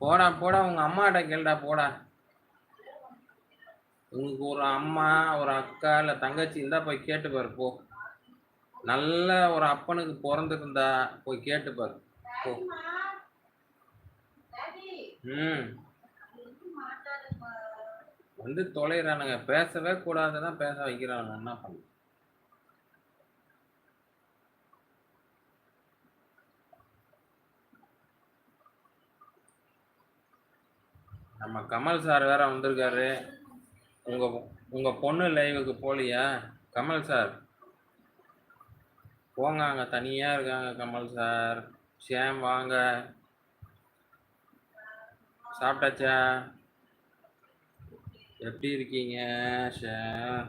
போடா போடா உங்க அம்மாட்ட கேள்டா போடா. உங்களுக்கு ஒரு அம்மா ஒரு அக்கா இல்ல தங்கச்சி இருந்தா போய் கேட்டு பாரு போ. நல்ல ஒரு அப்பனுக்கு பிறந்திருந்தா போய் கேட்டு பாரு போ. ம். வந்து தொலைறானுங்க. பேசவே கூடாதுதான் பேச வைக்கிறானுங்க. என்ன பண்ண? நம்ம கமல் சார் வேற வந்திருக்காரு. உங்க உங்க பொண்ணு லைவுக்கு போலியா? கமல் சார். போங்க அங்க தனியா இருக்காங்க கமல் சார். சேம் வாங்க. சாப்பிட்டாச்சா? எப்படி இருக்கீங்க ஷேம்?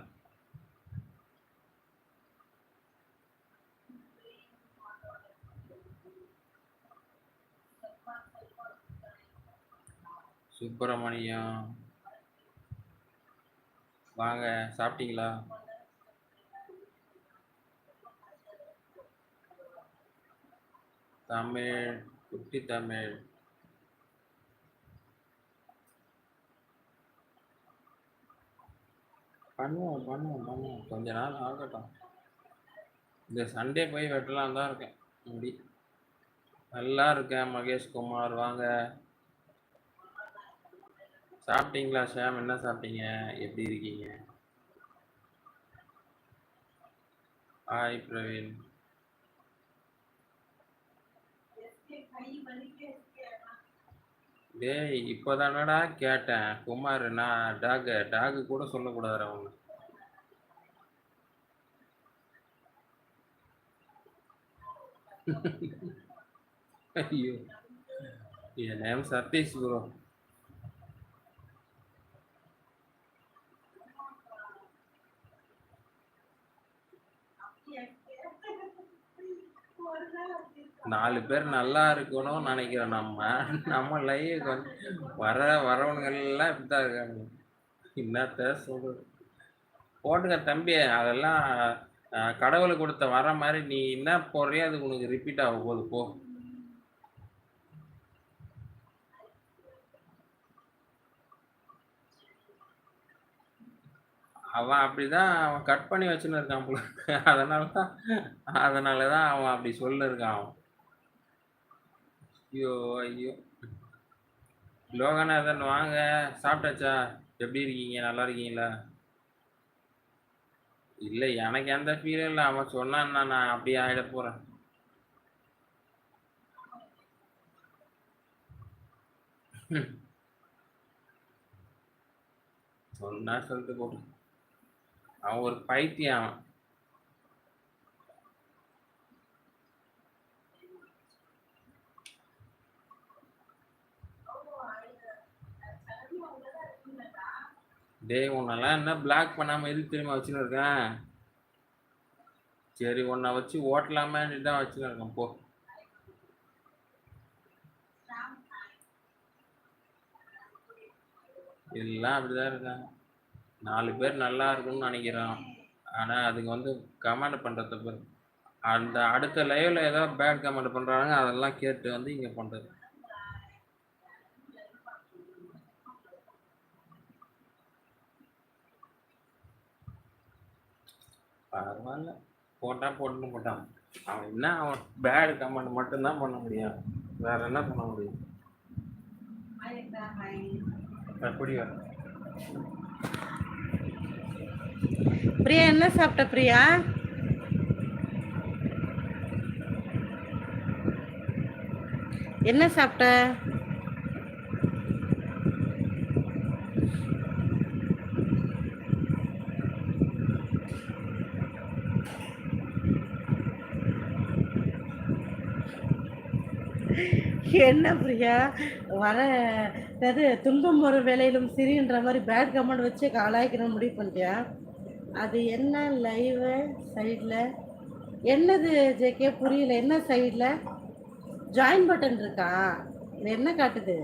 சுப்பிரமணியம் வாங்க சாப்பிட்டீங்களா? தமிழ் குட்டி தமிழ். பண்ணுவோம் பண்ணுவோம் பண்ணுவோம். கொஞ்ச நாள் ஆகட்டும். இந்த சண்டே போய் வெட்டலாம் தான் இருக்கேன். முடி. நல்லா இருக்கேன் மகேஷ் குமார். வாங்க. சாப்பிட்டீங்களா ஷாம்? என்ன சாப்பிட்டீங்க? எப்படி இருக்கீங்க? ஹாய் பிரவீன். டேய் இப்போதானடா கேட்டேன். குமார் நான் டாக் டாக் கூட சொல்லக்கூடாது அவங்க ஐயோ. என் நேம் சதீஷ் ப்ரோ நாலு பேர் நல்லா இருக்கணும்னு நினைக்கிறோம் நம்ம நம்ம லைவுக்கு வந்து வர வரவனுங்க எல்லாம் இப்படிதான் இருக்காங்க. என்னத்த சொல்றது? போட்டுங்க தம்பி அதெல்லாம் கடவுளை கடவுள் கொடுத்த வர மாதிரி நீ என்ன போடுறியோ அது உனக்கு ரிப்பீட் ஆக போகுது போ. அவன் அப்படிதான் அவன் கட் பண்ணி வச்சுன்னு இருக்கான் போல. தான் அதனாலதான் அதனாலதான் அவன் அப்படி சொல்லிருக்கான். அவன் ஐயோ ஐயோ. லோகநாதன் வாங்க. சாப்பிட்டாச்சா? எப்படி இருக்கீங்க? நல்லா இருக்கீங்களா? இல்லை எனக்கு எந்த ஃபீலும் இல்லை. அவன் சொன்னான்னா நான் அப்படியே ஆயிட போறேன். சொன்னா சொல்லிட்டு போட்டு அவன் ஒரு பைத்தியம் அவன். டேய் உன்னெல்லாம் என்ன பிளாக் பண்ணாமல் எதுக்கு தெரியுமா வச்சுன்னு இருக்கேன்? சரி உன்னை வச்சு ஓட்டலாமேன்னு தான் வச்சுன்னு இருக்கேன். போ. எல்லாம் அப்படிதான் இருக்காங்க. நாலு பேர் நல்லா இருக்கும்னு நினைக்கிறான். ஆனால் அதுக்கு வந்து கமெண்ட் பண்ணுறத தப்பு அந்த அடுத்த லைவ்ல ஏதோ பேட் கமெண்ட் பண்ணுறாங்க அதெல்லாம் கேட்டு வந்து இங்கே பண்ணுறது பரவாயில்ல. போட்டா போட்டுன்னு போட்டான். அவன் என்ன அவன் பேடு கமெண்ட் மட்டும்தான் பண்ண முடியும். வேற என்ன பண்ண முடியும்? அப்படியா பிரியா என்ன சாப்பிட்ட பிரியா? என்ன சாப்பிட்ட? என்ன பிரியா? வர அது துன்பம் ஒரு வேலையிலும் சிரின்ற மாதிரி பேட் கமெண்ட் வச்சு காலாய்க்கணும் முடிவு பண்ணிட்டியா? அது என்ன லைவு சைடில் என்னது ஜேகே புரியல. என்ன சைடில் ஜாயின் பட்டன் இருக்கா? இது என்ன காட்டுது?